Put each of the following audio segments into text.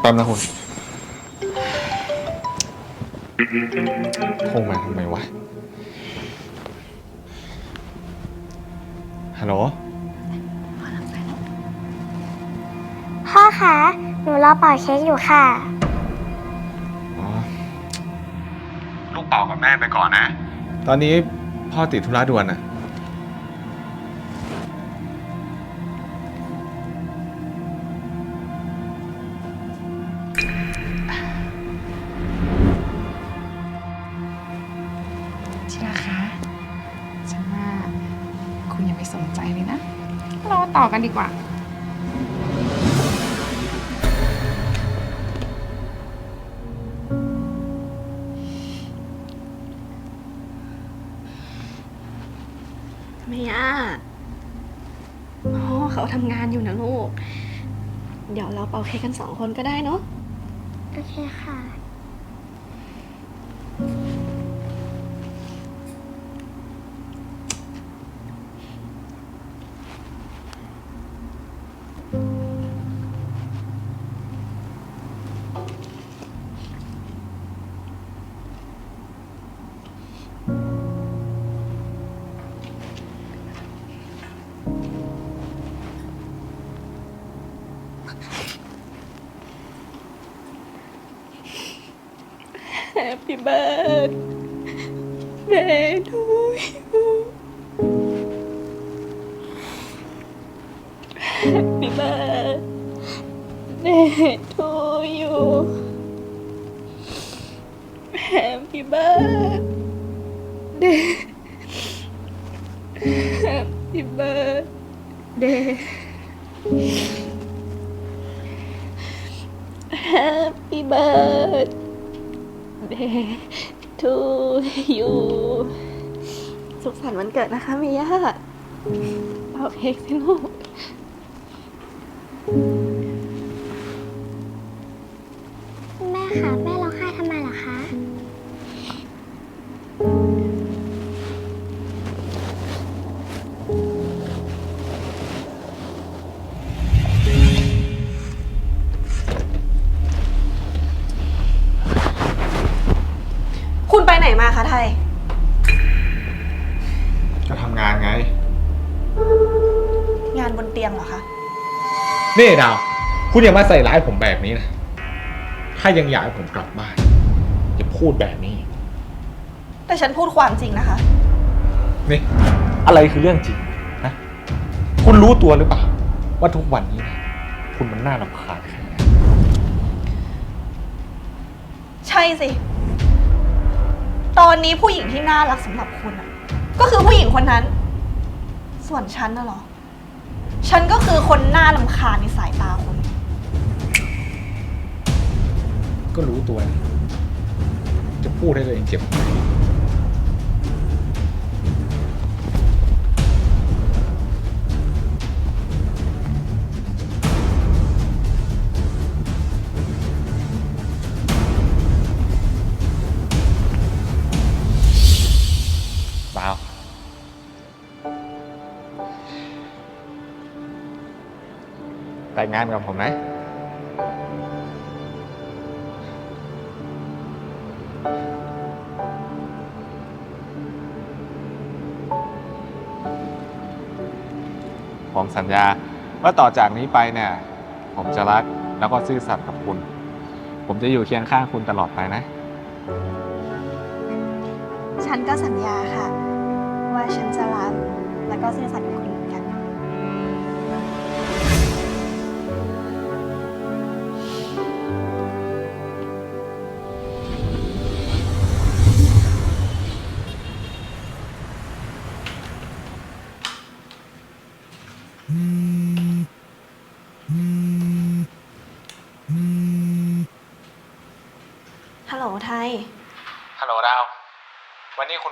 แป๊บนะคุณโทรมาทำไมวะ ฮัลโหล พ่อคะหนูรอเป่าเค้กอยู่ค่ะ อ๋อ ลูกเป่ากับแม่ไปก่อนนะ ตอนนี้พ่อติดธุระด่วนอะ ใจเลยนะ เราต่อกันดีกว่าเมียอ๋อเขาทำงานอยู่นะลูก เดี๋ยวเราเป่าเค้กกันสองคนก็ได้เนาะ โอเคค่ะ Happy birthday to birthday to you สุขสันต์วันเกิดนะคะมิยาเป่าเค้กสิลูกแม่ค่ะแม่ นี่ดาว คุณอย่ามาใส่ร้ายผมแบบนี้นะ ถ้ายังอยากให้ผมกลับบ้านอย่าพูดแบบนี้ แต่ฉันพูดความจริงนะคะ นี่ อะไรคือเรื่องจริงนะคุณรู้ตัวหรือเปล่า ว่าทุกวันนี้นะคุณมันน่ารำคาญแค่ไหนใช่สิ ตอนนี้ผู้หญิงที่น่ารักสำหรับคุณอะก็คือผู้หญิงคนนั้น ส่วนฉันน่ะเหรอ ฉันก็คือคนหน้าลำคาญในสายตาคุณ ก็รู้ตัวนะจะพูดให้ตัวเองเจ็บ แต่งงานกับผมนะ ผมสัญญาว่าต่อจากนี้ไปเนี่ย ผมจะรักแล้วก็ซื่อสัตย์กับคุณ ผมจะอยู่เคียงข้างคุณตลอดไปนะ ฉันก็สัญญาค่ะ ว่าฉันจะรักแล้วก็ซื่อสัตย์กับคุณ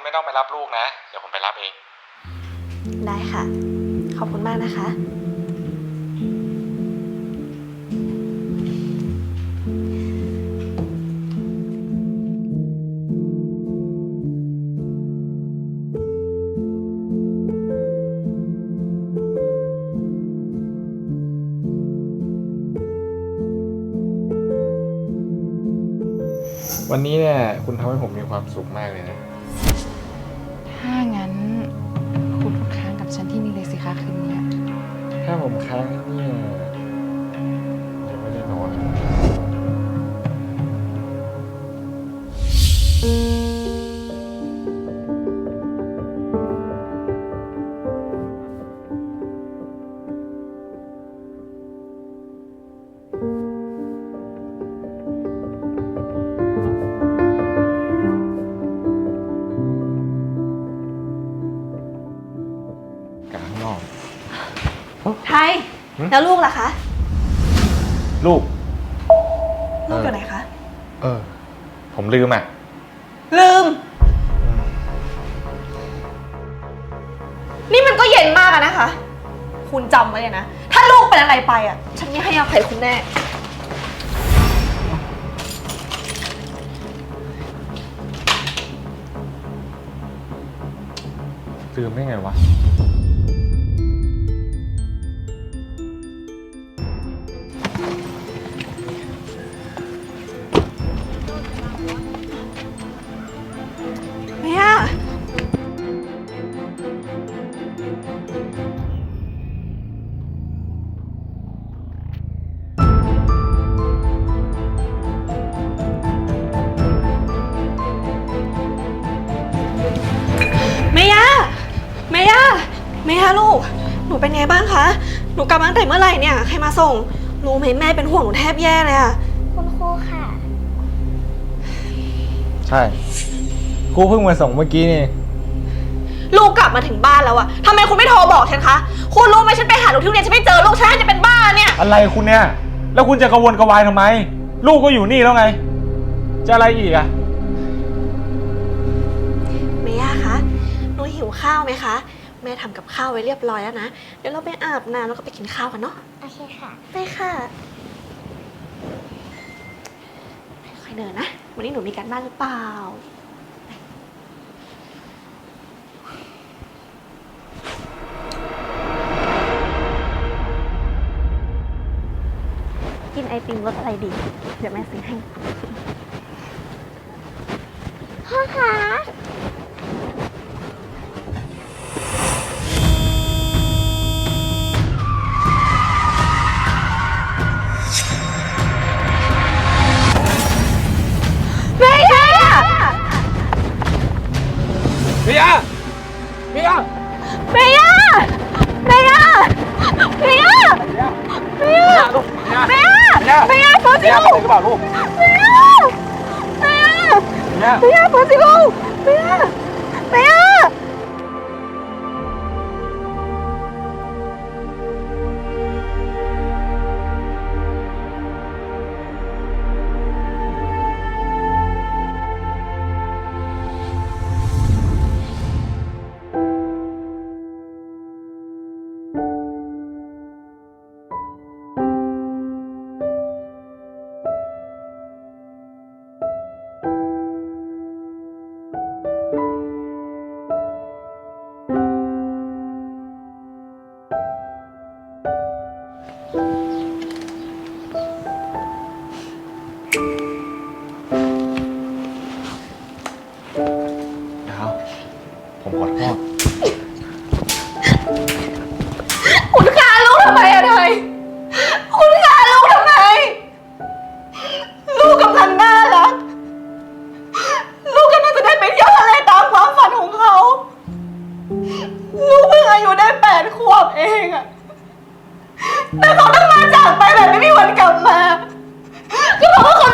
ไม่ต้องไปรับลูกนะ เดี๋ยวผมไปรับเอง ได้ค่ะ ขอบคุณมากนะคะ วันนี้เนี่ยคุณทำให้ผมมีความสุขมากเลยนะ แล้วลูกล่ะคะ ลูก ลูกอยู่ไหนคะ เออ ผมลืมอะ ลืม นี่มันก็เย็นมากอะนะคะ คุณจำไว้เลยนะ ถ้าลูกเป็นอะไรไปอะฉันไม่ให้อภัยคุณแน่ ลืมได้ไงวะ มาตั้งแต่เมื่อไหร่เนี่ยใครมาส่ง รู้ไหมแม่เป็นห่วงหนูแทบแย่เลยอะคุณครูค่ะ ใช่กูเพิ่งมาส่งเมื่อกี้นี่ ลูกกลับมาถึงบ้านแล้วอะทำไมคุณไม่โทรบอกฉันคะคุณรู้ไหมฉันไปหาลูกที่โรงเรียนฉันไม่เจอลูกฉันจะเป็นบ้าเนี่ย อะไรคุณเนี่ย แล้วคุณจะกระวนกระวายทำไม ลูกก็อยู่นี่แล้วไง จะอะไรอีกอะเมย่าคะหนูหิวข้าวไหมคะ แม่ทำกับข้าวไว้เรียบร้อยแล้วนะ เดี๋ยวเราไปอาบน้ำแล้วก็ไปกินข้าวกันเนาะ โอเคค่ะ ไปค่ะค่อยๆเดินนะ วันนี้หนูมีการบ้านหรือเปล่า กินไอติมรสอะไรดี เดี๋ยวแม่ซื้อให้ พ่อคะ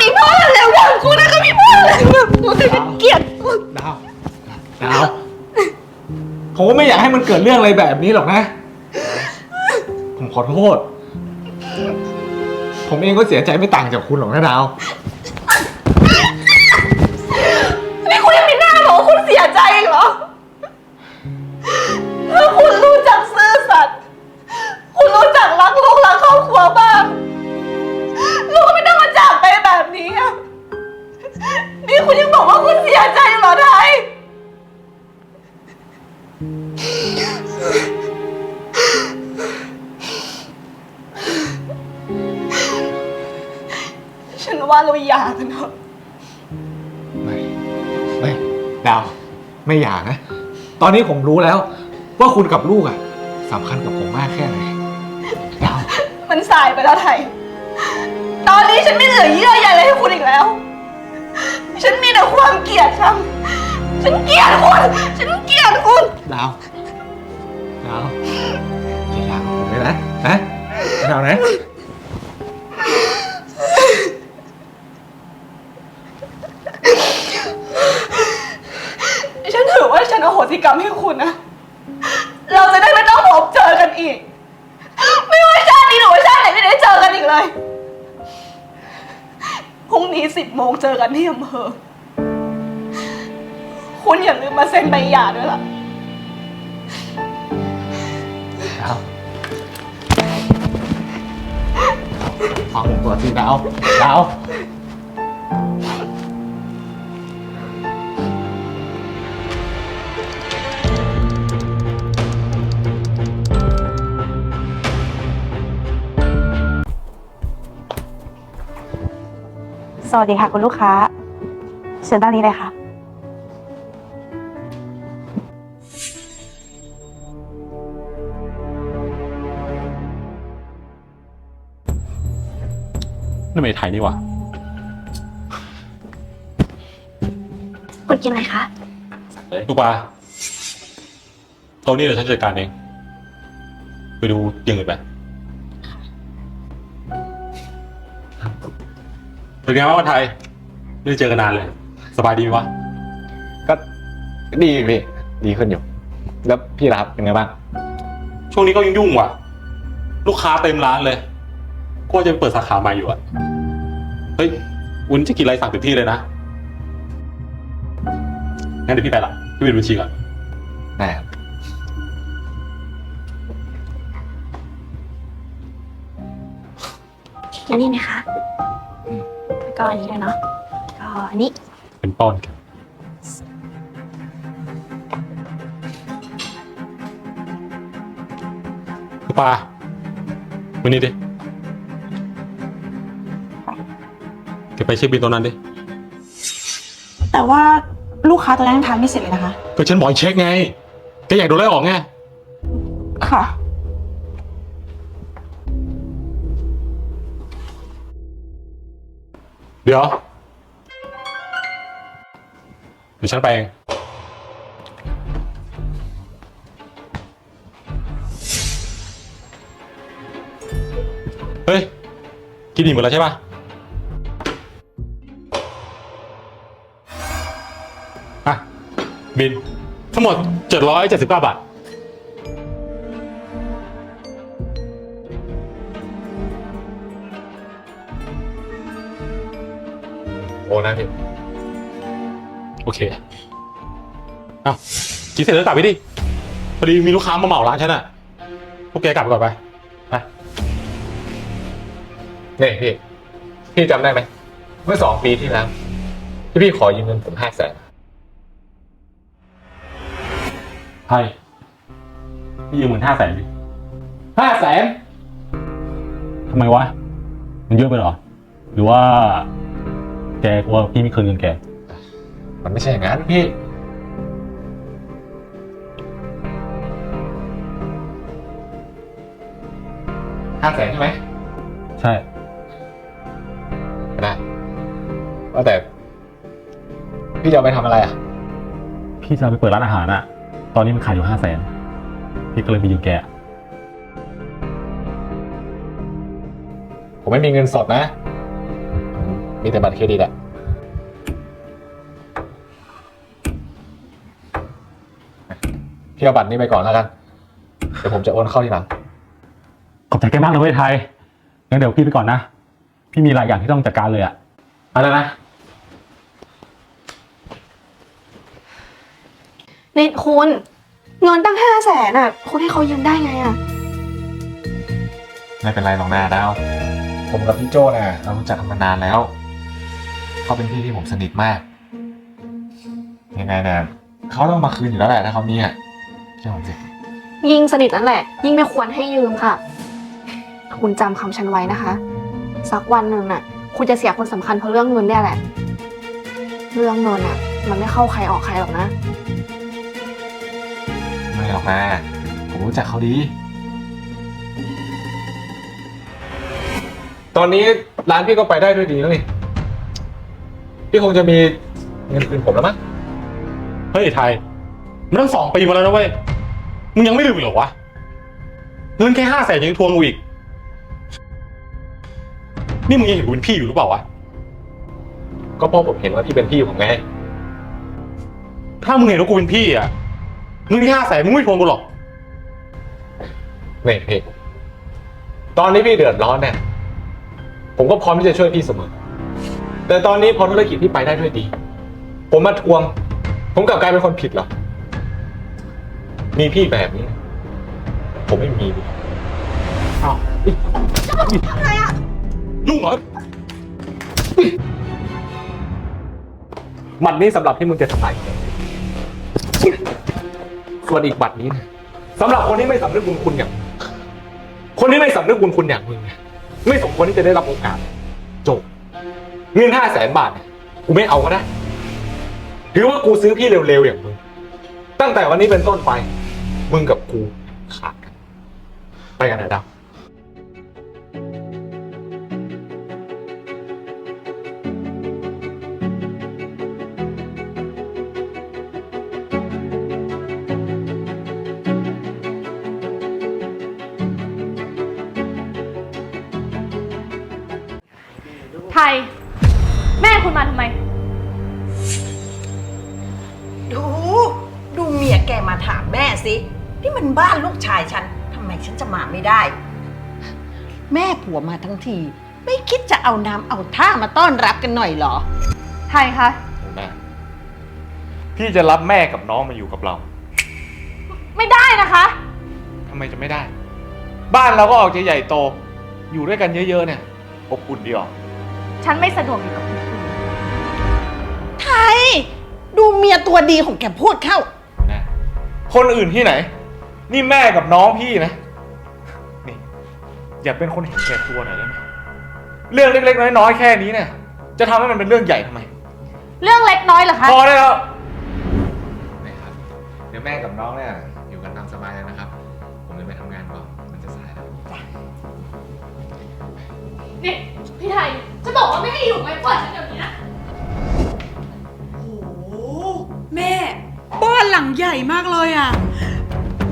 มีพ่อแล้วอย่างคุณนะก็มีพ่อแล้วแบบคุณจะเป็นเกลียดคุณดาวดาวผมก็ไม่อยากให้มันเกิดเรื่องอะไรแบบนี้หรอกนะ ผมขอโทษ ผมเองก็เสียใจไม่ต่างจากคุณหรอกนะดาว หย่ากันเถอะดาวไม่อยากนะ ตอนนี้ผมรู้แล้ว ว่าคุณกับลูกอะสำคัญกับผมมากแค่ไหนดาวมันสายไปแล้วไทย ตอนนี้ฉันไม่เหลือเยื่อใยอะไรให้คุณอีกแล้ว ฉันมีแต่ความเกลียดชังฉันเกลียดคุณ ฉันเกลียดคุณ ดาวดาวอย่าอยากกับผมเลยนะนะดาวนะ หสิกรรมให้คุณนะ เราจะได้ไม่ต้องพบเจอกันอีก ไม่ว่าชาตินี้หรือว่าชาติไหนไม่ได้เจอกันอีกเลย พรุ่งนี้สิบโมงเจอกันที่อำเภอ คุณอย่าลืมมาเซ็นใบหย่าด้วยล่ะ ดาวฟังผมตัวสิดาวดาว สวัสดีค่ะคุณลูกค้า เชิญด้านนี้เลยค่ะ นั่นไม่ไทยนี่หว่าคุณกินอะไรคะ ลูกปลาตัวนี้เดี๋ยวฉันจัดการเอง ไปดูอยังอื่นไป เป็นไงบ้างวันไทยไม่ได้เจอกันนานเลย สบายดีไหมวะก็ดีพี่ดีขึ้นอยู่ แล้วพี่ล่ะครับเป็นไงบ้างช่วงนี้ก็ยุ่งๆว่ะ ลูกค้าเต็มร้านเลยก็ว่าจะไปเปิดสาขาใหม่อยู่อะเฮ้ยวุ้นจะกินอะไรสั่งเต็มที่เลยนะงั้นเดี๋ยวพี่ไปละพี่ไปดูบัญชีก่อนได้ครับอันนี้นะคะแล้ว ก็อันนี้ด้วยเนาะแล้วก็อันนี้เป็นป้อนกันลูกปลาวันนี้ดิแกไปเช็คบินตรงนั้นดิ แต่ว่าลูกค้าตัวนั้นยังทานไม่เสร็จเลยนะคะ ก็ฉันบอกให้เช็คไงแกอยากโดนไล่ออกไง ค่ะ เดี๋ยวเดี๋ยวฉันไปเองเฮ้ย กินอิ่มหมดแล้วใช่ปะอะ บิน ทั้งหมด 779 บาท โอ้นะพี่โอเคเอากินเสร็จแล้วกลับไปดิพอดีมีลูกค้ามาเหมาร้านฉันอะพวกแกกลับไปก่อนไปไปนี่พี่ พี่จำได้ไหมเมื่อสองปีที่แล้วที่พี่ขอยืมเงินผมห้าแสนใช่พี่ยืมเงินห้าแสนดิห้าแสนทำไมวะ มันเยอะไปเหรอ หรือว่า แกกลัวพี่ไม่คืนเงินแก มันไม่ใช่อย่างนั้นพี่ ห้าแสนใช่ไหม ใช่ก็ได้ว่าแต่ พี่จะเอาไปทำอะไรอะ พี่จะเอาไปเปิดร้านอาหารอะตอนนี้มันขายอยู่ห้าแสนพี่ก็เลยไปยืมแก ผมไม่มีเงินสดนะ มีแต่บัตรเครดิตอะพี่เอาบัตรนี้ไปก่อนแล้วกัน เดี๋ยวผมจะโอนเข้าทีหลัง ขอบใจแกมากเลยเว้ยไทยงั้นเดี๋ยวพี่ไปก่อนนะ พี่มีหลายอย่างที่ต้องจัดการเลยอะอะไรนะ นี่คุณ เงินตั้งห้าแสนอะ คุณให้เขายืมได้ไงอะ ไม่เป็นไรหรอกนาดาว ผมกับพี่โจน่ะเรารู้จักกันมานานแล้ว เขาเป็นพี่ที่ผมสนิทมาก ยังไงเนี่ยเขาต้องมาคืนอยู่แล้วแหละถ้าเขามีอะเชื่อผมสิยิ่งสนิทนั่นแหละ ยิ่งไม่ควรให้ยืมค่ะ คุณจำคำฉันไว้นะคะ สักวันหนึ่งน่ะ คุณจะเสียคนสำคัญเพราะเรื่องเงินเนี่ยแหละ เรื่องเงินอะ มันไม่เข้าใครออกใครหรอกนะ ไม่หรอกนะผมรู้จักเขาดี ตอนนี้ร้านพี่ก็ไปได้ด้วยดีแล้วนี่ พี่คงจะมีเงินคืนผมแล้วมั้งเฮ้ยไทย มันตั้งสองปีมาแล้วนะเว้ย มึงยังไม่ลืมอีกเหรอวะ เงินแค่ห้าแสนยังทวงกูอีก นี่มึงยังเห็นกูเป็นพี่อยู่หรือเปล่าวะ ก็เพราะผมเห็นว่าพี่เป็นพี่ผมไง ถ้ามึงเห็นว่ากูเป็นพี่อะ เงินที่ห้าแสนมึงไม่ทวงกูหรอก นี่พี่ตอนนี้พี่เดือดร้อนเนี่ย ผมก็พร้อมที่จะช่วยพี่เสมอ แต่ตอนนี้พอธุรกิจพี่ไปได้ด้วยดี ผมมาทวง ผมกลับกลายเป็นคนผิดเหรอ มีพี่แบบนี้ ผมไม่มีดิอ้าวยุ่งเหรอ บัตรนี้สำหรับที่มึงจะทำลายแกส่วนอีกบัตรนี้นะสำหรับคนที่ไม่สำนึกบุญคุณอย่าง คนที่ไม่สำนึกบุญคุณอย่างมึงเนี่ยไม่สมควรที่จะได้รับโอกาสจบ เงินห้าแสนบาทเนี่ยกูไม่เอาก็ได้ถือว่ากูซื้อพี่เร็วๆอย่างมึง ตั้งแต่วันนี้เป็นต้นไป มึงกับกูขาดกันไปกันนะดาว บ้านลูกชายฉันทำไมฉันจะมาไม่ได้ แม่ผัวมาทั้งที ไม่คิดจะเอาน้ำเอาท่ามาต้อนรับกันหน่อยเหรอ ไทยคะนะพี่จะรับแม่กับน้องมาอยู่กับเราไม่ได้นะคะ ทำไมจะไม่ได้ บ้านเราก็ออกจะใหญ่โต อยู่ด้วยกันเยอะ ๆ เนี่ยอบอุ่นดีออกฉันไม่สะดวกอยู่กับคุณไทย ดูเมียตัวดีของแกพูดเข้านะคนอื่นที่ไหน นี่แม่กับน้องพี่นะ นี่ อย่าเป็นคนเห็นแก่ตัวหน่อยได้ไหมเรื่องเล็กๆน้อยๆแค่นี้เนี่ย จะทำให้มันเป็นเรื่องใหญ่ทำไม เรื่องเล็กน้อยเหรอคะ พอได้แล้วนี่ครับ เดี๋ยวแม่กับน้องเนี่ยอยู่กันตามสบายเลยนะครับ ผมจะไปทำงานก่อน มันจะสายแล้ว นี่พี่ไทยจะบอกว่าไม่ให้อยู่ไว้ปล่อยฉันเดี๋ยวนี้นะ โอ้แม่ บ้านหลังใหญ่มากเลยอะ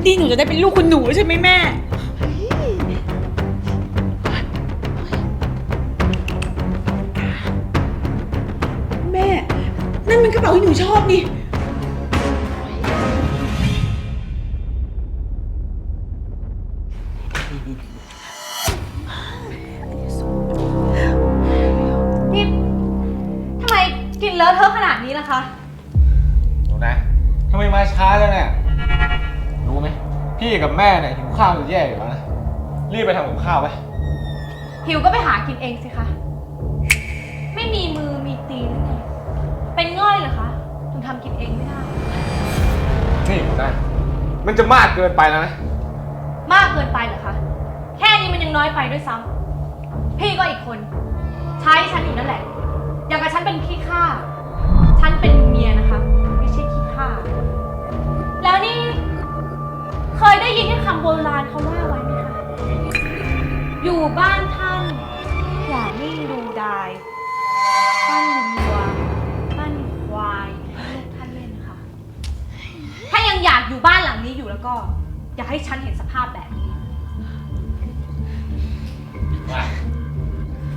นี่หนูจะได้เป็นลูกคุณหนูใช่ไหมแม่ แม่ นั่นมันกระเป๋าที่หนูชอบนี่ ม่เนี่ยหิวข้าวจะแย่อยู่แล้วนะ รีบไปทำกับข้าวไป หิวก็ไปหากินเองสิคะ ไม่มีมือมีตีนหรือไงเป็นง่อยเหรอคะถึงทำกินเองไม่ได้ นี่หนูนะมันจะมากเกินไปแล้วนะ มากเกินไปเหรอคะ แค่นี้มันยังน้อยไปด้วยซ้ำพี่ก็อีกคน ใช้ฉันอยู่นั่นแหละ อย่างกับฉันเป็นขี้ข้า ฉันเป็นเมียนะคะ ยได้ยินที่คำโบราณเขาว่าไว้ไหมคะ อยู่บ้านท่าน อย่านิ่งดูดาย ปั้นวัวปั้นควายให้ลูกท่านเล่นค่ะ ถ้ายังอยากอยู่บ้านหลังนี้อยู่แล้วก็ อย่าให้ฉันเห็นสภาพแบบนี้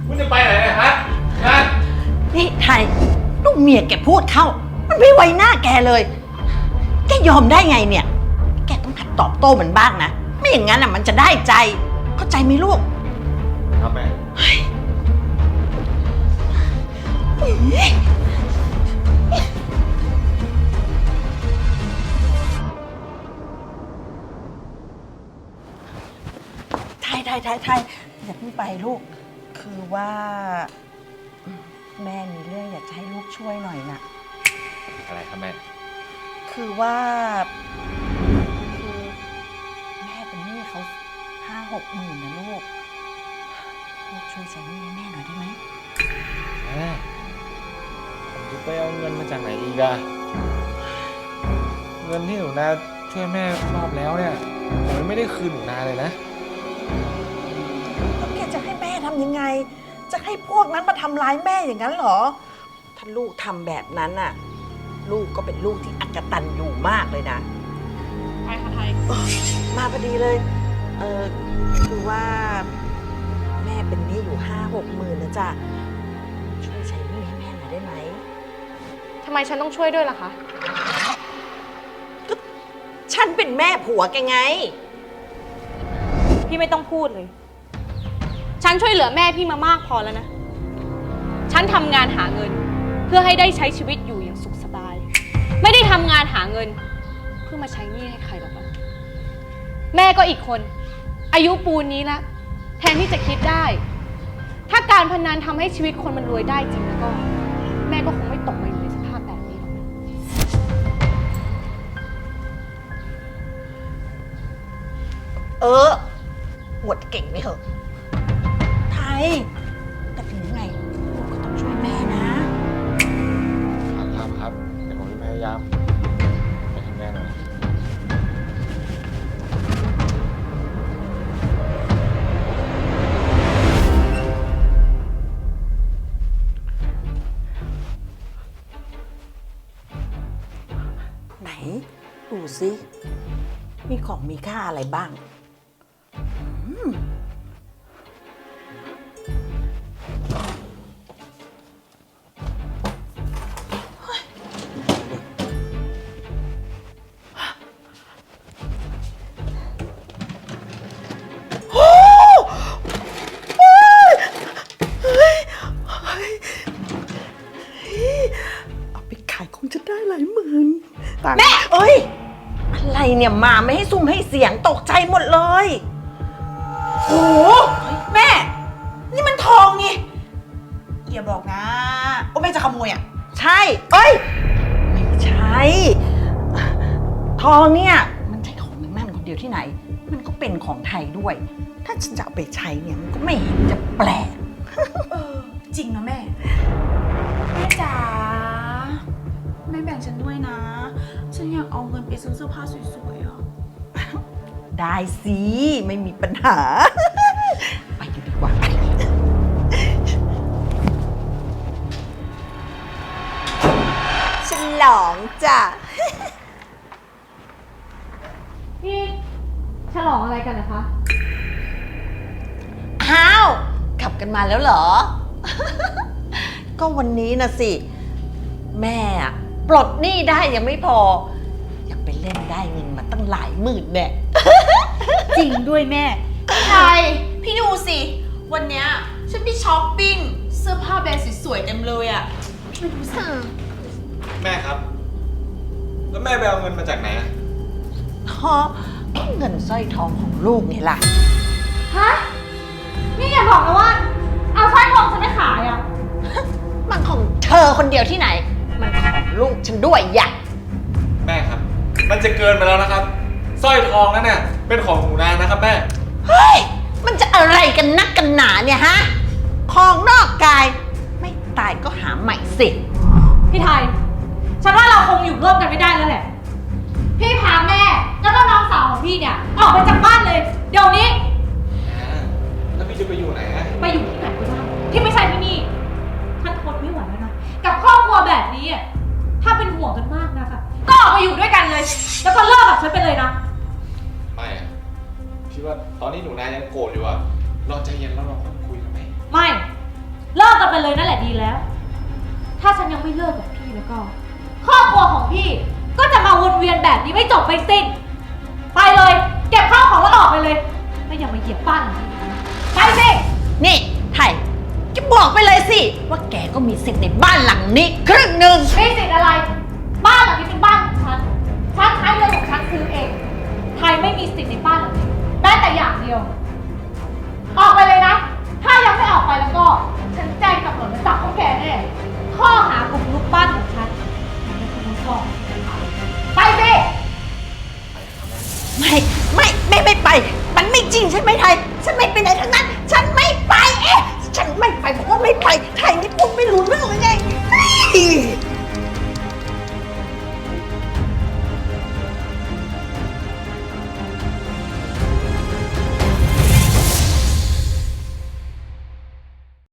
คุณจะไปไหนเนยฮะนะนี่ไทยลูกเมียแกพูดเข้า มันไม่ไว้หน้าแกเลย แกยอมได้ไงเนี่ยแก ต้องหัดตอบโต้มันบ้างนะ ไม่อย่างนั้นอะมันจะได้ใจ เข้าใจไหมลูก ครับแม่ ไทยไทยไทยไทยอย่าเพิ่งไปลูก คือว่าแม่มีเรื่องอยากจะให้ลูกช่วยหน่อยน่ะอะไรครับแม่ คือว่าคือแม่ เป็นหนี้เขาห้าหกหมื่นนะลูก ลูกช่วยใช้หนี้ให้แม่หน่อยได้ไหมแม่ผมจะไปเอาเงินมาจากไหนอีกอะเงินที่หนูนาช่วยแม่รอบแล้วเนี่ยผมยังไม่ได้คืนหนูนาเลยนะ แล้วแกจะให้แม่ทำยังไง จะให้พวกนั้นมาทำร้ายแม่อย่างนั้นเหรอ ถ้าลูกทำแบบนั้นน่ะ ลูกก็เป็นลูกที่อักตันอยู่มากเลยนะไทยค่ะไทย มาพอดีเลย เออคือว่า แม่เป็นหนี้อยู่ห้าหกหมื่นนะจ๊ะ ช่วยใช้หนี้ให้แม่หน่อยได้ไหม ทำไมฉันต้องช่วยด้วยล่ะคะ ฉันเป็นแม่ผัวแกไง พี่ไม่ต้องพูดเลย ฉันช่วยเหลือแม่พี่มามากพอแล้วนะ ฉันทำงานหาเงิน เพื่อให้ได้ใช้ชีวิตอยู่อย่างสุขสบาย ไม่ได้ทำงานหาเงิน เพื่อมาใช้หนี้ให้ใครหรอกนะแม่ก็อีกคน อายุปูนนี้แล้วแทนที่จะคิดได้ ถ้าการพนันทำให้ชีวิตคนมันรวยได้จริงแล้วก็ แม่ก็คงไม่ตกมาอยู่ในสภาพแบบนี้หรอกนะเอออวดเก่งไม่เหอะ ไทย มีค่าอะไรบ้าง เอาไปขายคงจะได้หลายหมื่นแม่ เอ้ย อะไรเนี่ยมาไม่ให้ซุ่มให้เสียงตกใจหมดเลยโอ้โหแม่ นี่มันทองนี่อย่าบอกนะว่าแม่จะขโมยอะ ใช่ เอ้ย ไม่ใช่ ทองเนี่ย มันใช่ของนางนั่นคนเดียวที่ไหน มันก็เป็นของไทยด้วย ถ้าฉันจะเอาไปใช้เนี่ยมันก็ไม่เห็นจะแปลกเออจริงนะแม่ แม่จ๋าแม่แบ่งฉันด้วยนะ ฉันอยากเอาเงินไปซื้อเสื้อผ้าสวยๆอะ ได้สิ ไม่มีปัญหา ไปอยู่ดีกว่าไปฉลองจ้ะพี่ฉลองอะไรกันนะคะ อ้าว กลับกันมาแล้วเหรอ ก็วันนี้นะสิ แม่อะ ปลดหนี้ได้ยังไม่พอ ยังไปเล่นได้เงินมาตั้งหลายหมื่นแน่ จริงด้วยแม่ ไทยพี่ดูสิ วันเนี้ยฉันไปช้อปปิ้ง เสื้อผ้าแบรนด์สวยๆเต็มเลยอะไม่ดูสิแม่ครับ แล้วแม่ไปเอาเงินมาจากไหนอะเพราะเงินสร้อยทองของลูกไงล่ะ ฮะ นี่อย่าบอกนะว่า เอาสร้อยทองฉันไปขายอะมันของเธอคนเดียวที่ไหนมันของ ลูกฉันด้วยอย่าแม่ครับ มันจะเกินไปแล้วนะครับสร้อยทองนั่นน่ะเป็นของหนูนานะครับแม่ เฮ้ย มันจะอะไรกันนักกันหนาเนี่ยฮะ ของนอกกาย ไม่ตายก็หาใหม่สิ พี่ไทย ฉันว่าเราคงอยู่ร่วมกันไม่ได้แล้วแหละ พี่พาแม่ แล้วก็น้องสาวของพี่เนี่ย ออกไปจากบ้านเลย เดี๋ยวนี้ แล้วพี่จะไปอยู่ไหนอะไปอยู่ที่ไหนก็ได้ที่ไม่ใช่ที่นี่ ฉันทนไม่ไหวแล้วนะ กับครอบครัวแบบนี้อะ ถ้าเป็นห่วงกันมากนะคะ ก็ออกไปอยู่ด้วยกันเลย แล้วก็เลิกกับฉันไปเลยนะ ไม่อะพี่ว่าตอนนี้หนูนายังโกรธอยู่อะเราใจเย็นแล้วเราค่อยคุยกันไหมไม่ เลิกกันไปเลยนั่นแหละดีแล้ว ถ้าฉันยังไม่เลิกกับพี่แล้วก็ ครอบครัวของพี่ก็จะมาวนเวียนแบบนี้ไม่จบไม่สิ้น ไปเลย เก็บข้าวของแล้วออกไปเลย ไม่อย่ามาเหยียบบ้านของพี่น บอกไปเลยสิ ว่าแกก็มีสิทธิ์ในบ้านหลังนี้ ครึ่งหนึ่งมีสิทธิ์อะไร บ้านหลังนี้เป็นบ้านของฉัน ฉันใช้เงินของฉันซื้อเอง ใครไม่มีสิทธิ์ในบ้านหลังนี้แม้แต่อย่างเดียว ออกไปเลยนะ ถ้ายังไม่ออกไปแล้วก็ ฉันแจ้งตำรวจมาจับพวกแกแน่ ข้อหาบุกรุกบ้านของฉันมันไม่คุ้มครองไปสิ ไม่ไม่ไม่ไม่ไป มันไม่จริงใช่ไหมไทย ฉันไม่ไปไหนทั้งนั้น ฉันไม่ไปผมว่าไม่ไปไทยนี่พูดไม่รู้เรื่องเลยไง